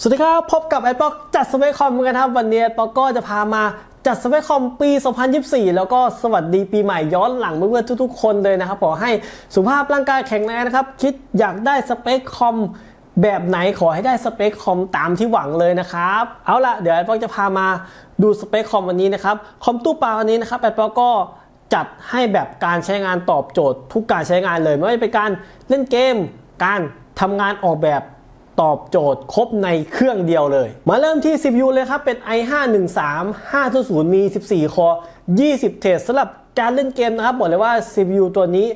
สวัสดีครับ พบกับไอป๊อกจัดสเปคคอมกันครับ วันนี้ไอป๊อกก็จะพามาจัดสเปคคอมปี 2024 แล้วก็สวัสดีปีใหม่ย้อนหลังเพื่อนๆทุกๆ คนเลยนะครับ ขอให้สุขภาพร่างกายแข็งแรงนะครับ คิดอยากได้สเปคคอมแบบไหนขอให้ได้สเปคคอมตามที่หวังเลยนะครับ เอาละเดี๋ยวไอป๊อกจะพามาดูสเปคคอมวันนี้นะครับคอมตู้ปลาวันนี้นะครับไอป๊อกก็จัดให้แบบการใช้งานตอบโจทย์ ทุกการใช้งานเลย ไม่ว่าจะเป็นการเล่นเกม การทำงานออกแบบ ตอบโจทย์ครบในเครื่องเดียวเลย มาเริ่มที่ CPU เลยครับ เป็น i5 13 500มี 14 คอ 20 เทรดสำหรับการเล่นเกมนะครับ บอกเลยว่า CPU ตัวนี้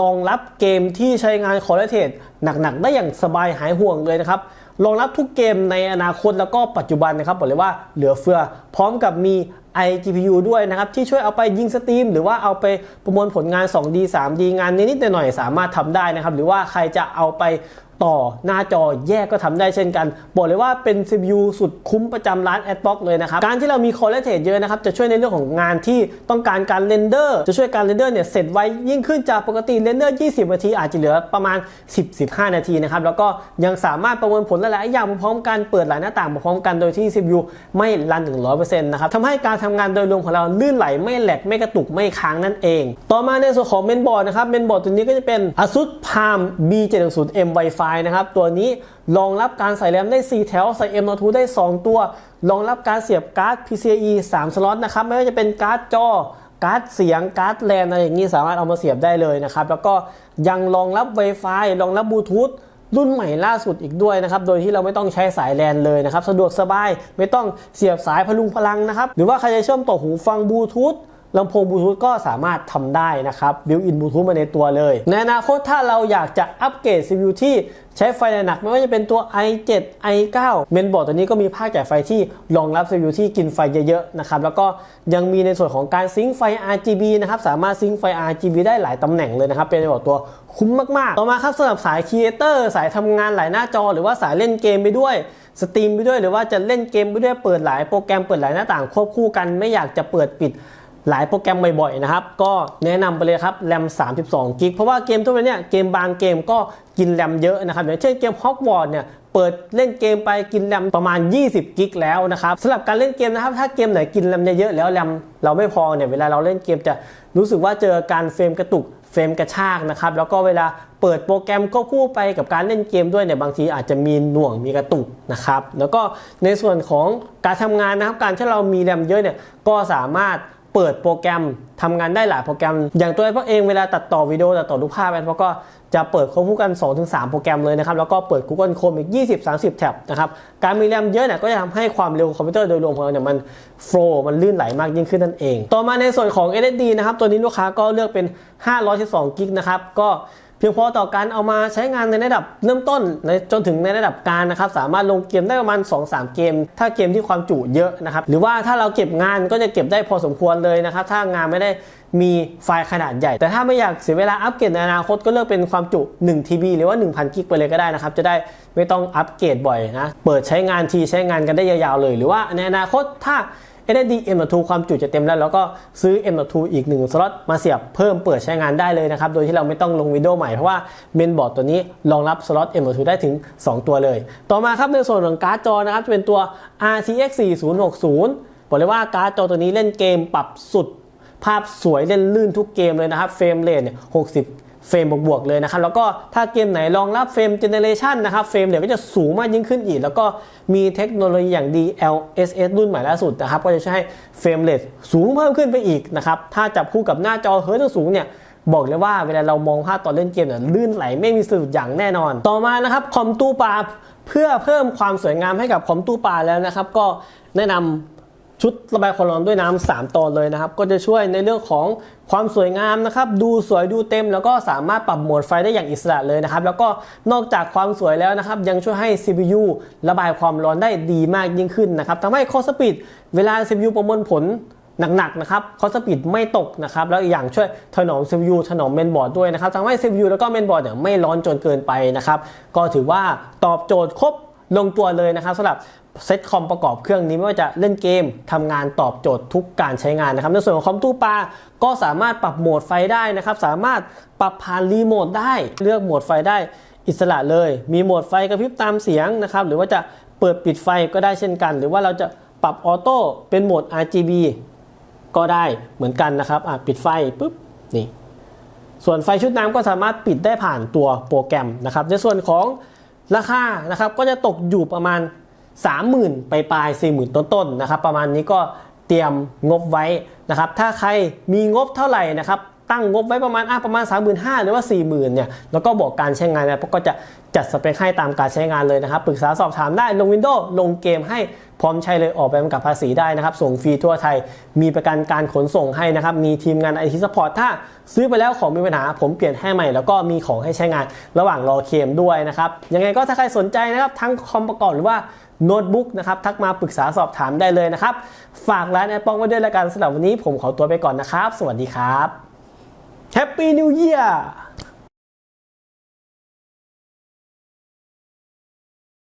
รองรับเกมที่ใช้งานคอร์เทรดหนัก ๆ ได้อย่างสบายหายห่วงเลยนะครับรองรับทุกเกมในอนาคตแล้วก็ปัจจุบันนะครับบอกเลยว่าเหลือเฟือ พร้อมกับมี iGPU ด้วยนะครับ ที่ช่วยเอาไปยิงสตรีม หรือว่าเอาไปประมวลผลงาน 2D 3D งานนิดๆหน่อยๆสามารถทำได้นะครับ หรือว่าใครจะเอาไปต่อหน้าจอแยกก็ทำได้เช่นกัน บอกเลยว่าเป็น CPU สุดคุ้มประจำร้าน a d b l o c k เลยนะครับ การที่เรามี Core r a t e เยอะนะครับ จะช่วยในเรื่องของงานที่ต้องการการเรนเดอร์ จะช่วยการเรนเดอร์เนี่ยเสร็จไวยิ่งขึ้นจากปกติเรนเดอร์ 20 นาที อาจจะเหลือประมาณ 10-15 นาทีนะครับ แล้วก็ยังสามารถประมวลผลหลายๆอย่างพร้อมกัน เปิดหลายหน้าต่างพร้อมกันโดยที่ CPU ไม่รันถึง100%นะครับทำให้การทำงานโดยรวมของเราลื่นไหลไม่แหลกไม่กระตุกไม่ค้างนั่นเอง ต่อมาในส่วนของเมนบอร์ดนะครับเมนบอร์ดตัวนี้ก็จะเป็น ASUS Palm B710M Wi-Fi นะครับตัวนี้รองรับการใส่แรมได้ 4 แถว ใส่ M.2 ได้ 2 ตัว รองรับการเสียบการ์ด PCIe 3 สล็อตนะครับไม่ว่าจะเป็นการ์ดจอการ์ดเสียงการ์ดแลนอะไรอย่างนี้สามารถเอามาเสียบได้เลยนะครับแล้วก็ยังรองรับ Wi-Fi รองรับบลูทูธ รุ่นใหม่ล่าสุดอีกด้วยนะครับ โดยที่เราไม่ต้องใช้สายแลนเลยนะครับ สะดวกสบาย ไม่ต้องเสียบสายพลุงพลังนะครับ หรือว่าใครจะเชื่อมต่อหูฟังบลูทูธ ลำโพงบลูทูธก็สามารถทำได้นะครับบิวอินบลูทูธมาในตัวเลยในอนาคตถ้าเราอยากจะอัปเกรด CPU ที่ใช้ไฟหนักไม่ว่าจะเป็นตัว i7 i9 เมนบอร์ดตัวนี้ก็มีภาคจ่ายไฟที่รองรับ CPU ที่กินไฟเยอะๆนะครับแล้วก็ยังมีในส่วนของการซิงค์ไฟ RGB นะครับสามารถซิงค์ไฟ RGB ได้หลายตำแหน่งเลยนะครับเป็นในบอร์ดตัวคุ้มมากๆ ต่อมาครับสำหรับสายครีเอเตอร์สายทำงานหลายหน้าจอ หรือว่าสายเล่นเกมไปด้วยสตรีมไปด้วยหรือว่าจะเล่นเกมไปด้วยเปิดหลายโปรแกรมเปิดหลายหน้าต่างควบคู่กันไม่อยากจะเปิดปิด หลายโปรแกรมบ่อยๆนะครับ ก็แนะนำไปเลยครับแรม 32กิกเพราะว่าเกมทุกวันเนี้ยเกมบางเกมก็กินแรมเยอะนะครับอย่างเช่นเกมฮอกวอตเนี่ยเปิดเล่นเกมไปกินแรมประมาณ 20 กิกแล้วนะครับสำหรับการเล่นเกมนะครับ ถ้าเกมไหนกินแรมเยอะๆแล้วแรมเราไม่พอเนี่ยเวลาเราเล่นเกมจะรู้สึกว่าเจอการเฟรมกระตุกเฟรมกระชากนะครับแล้วก็เวลาเปิดโปรแกรมก็คู่ไปกับการเล่นเกมด้วยเนี่ยบางทีอาจจะมีหน่วงมีกระตุกนะครับแล้วก็ในส่วนของการทำงานนะครับการที่เรามีแรมเยอะเนี่ยก็สามารถ เปิดโปรแกรมทำงานได้หลายโปรแกรม อย่างตัวไอ้พวกเองเวลาตัดต่อวิดีโอตัดต่อรูปภาพไอ้พวกก็จะเปิดควบคู่กัน 2-3 โปรแกรมเลยนะครับ แล้วก็เปิด Google Chrome อีก 20-30 แท็บนะครับ การมีแรมเยอะเนี่ยก็จะทำให้ความเร็วของคอมพิวเตอร์โดยรวมของเราเนี่ยมันโฟล์มันลื่นไหลมากยิ่งขึ้นนั่นเอง ต่อมาในส่วนของ SSD นะครับ ตัวนี้ลูกค้าก็เลือกเป็น 512กิกนะครับ ก็ พียงพอต่อการเอามาใช้งานในระดับเริ่มต้นจนถึงในระดับกลางนะครับสามารถลงเกมได้ประมาณ 2-3 เกม ถ้าเกมที่ความจุเยอะนะครับหรือว่าถ้าเราเก็บงานก็จะเก็บได้พอสมควรเลยนะครับถ้างานไม่ได้มีไฟล์ขนาดใหญ่ แต่ถ้าไม่อยากเสียเวลาอัปเกรดในอนาคตก็เลือกเป็นความจุ 1 TB หรือว่า 1,000 กิกไปเลยก็ได้นะครับ จะได้ไม่ต้องอัปเกรดบ่อยนะ เปิดใช้งานทีใช้งานกันได้ยาวๆเลย หรือว่าในอนาคตถ้า SSD M.2 ความจุจะเต็มแล้วเราก็ซื้อ M.2 อีก1สล็อตมาเสียบเพิ่มเปิดใช้งานได้เลยนะครับ โดยที่เราไม่ต้องลงวิดีโอใหม่ เพราะว่าเมนบอร์ดตัวนี้รองรับสล็อต M.2 ได้ถึง 2 ตัวเลย ต่อมาครับในส่วนของการ์ดจอนะครับจะเป็นตัว RTX 4060บอกเลยว่าการ์ดจอตัวนี้เล่นเกมปรับสุดภาพสวยเล่นลื่นทุกเกมเลยนะครับเฟรมเรทเนี่ย60 เฟรมบวกๆเลยนะครับ แล้วก็ถ้าเกมไหนรองรับเฟรมเจเนเรชันนะครับเฟรมเรทก็จะสูงมากยิ่งขึ้นอีก แล้วก็มีเทคโนโลยีอย่าง DLSS รุ่นใหม่ล่าสุดนะครับ ก็จะช่วยให้เฟรมเรทสูงเพิ่มขึ้นไปอีกนะครับ ถ้าจับคู่กับหน้าจอเฮิร์ตสูงเนี่ยบอกเลยว่าเวลาเรามองภาพตอนเล่นเกมเนี่ยลื่นไหลไม่มีสะดุดอย่างแน่นอน ต่อมานะครับคอมตู้ปลาเพื่อเพิ่มความสวยงามให้กับคอมตู้ปลาแล้วนะครับ ก็แนะนำ ชุดระบายความร้อนด้วยน้ำ3ตอนเลยนะครับ ก็จะช่วยในเรื่องของความสวยงามนะครับ ดูสวยดูเต็ม แล้วก็สามารถปรับโหมดไฟได้อย่างอิสระเลยนะครับ แล้วก็นอกจากความสวยแล้วนะครับ ยังช่วยให้ CPU ระบายความร้อนได้ดีมากยิ่งขึ้นนะครับทำให้คอสปีดเวลา CPU ประมวลผลหนักๆนะครับคอสปีดไม่ตกนะครับ แล้วอีกอย่างช่วยถนอม CPU ถนอมเมนบอร์ดด้วยนะครับทำให้ CPU แล้วก็เมนบอร์ดเนี่ยไม่ร้อนจนเกินไปนะครับ ก็ถือว่าตอบโจทย์ครบ ลงตัวเลยนะครับสำหรับเซตคอมประกอบเครื่องนี้ไม่ว่าจะเล่นเกมทำงานตอบโจทย์ทุกการใช้งานนะครับ ในส่วนของคอมตู้ปลาก็สามารถปรับโหมดไฟได้นะครับ สามารถปรับผ่านรีโมทได้ เลือกโหมดไฟได้อิสระเลย มีโหมดไฟกระพริบตามเสียงนะครับ หรือว่าจะเปิดปิดไฟก็ได้เช่นกัน หรือว่าเราจะปรับออโต้เป็นโหมด RGB ก็ได้เหมือนกันนะครับอะปิดไฟปุ๊บนี่ส่วนไฟชุดน้ำก็สามารถปิดได้ผ่านตัวโปรแกรมนะครับ ในส่วนของ ราคานะครับก็จะตกอยู่ประมาณ 30,000 ไปปลาย40,000 ต้นๆนะครับประมาณนี้ก็เตรียมงบไว้นะครับถ้าใครมีงบเท่าไหร่นะครับ ตั้งงบไว้ประมาณอะประมาณ 35,000หรือว่า 40,000เนี่ยแล้วก็บอกการใช้งานนะก็จะจัดสเปคให้ตามการใช้งานเลยนะครับปรึกษาสอบถามได้ลง Windows ลงเกมให้พร้อมใช้เลยออกใบกำกับภาษีได้นะครับ ส่งฟรีทั่วไทย มีประกันการขนส่งให้นะครับ มีทีมงานไอทีสปอร์ตถ้าซื้อไปแล้วของมีปัญหา ผมเปลี่ยนให้ใหม่ แล้วก็มีของให้ใช้งานระหว่างรอเคมด้วยนะครับ ยังไงก็ถ้าใครสนใจนะครับ ทั้งคอมประกอบหรือว่าโน้ตบุ๊กนะครับ ทักมาปรึกษาสอบถามได้เลยนะครับ ฝากร้านแอปปองไว้ด้วยละกันสำหรับวันนี้ผมขอตัวไปก่อนนะครับ สวัสดีครับ Happy New Year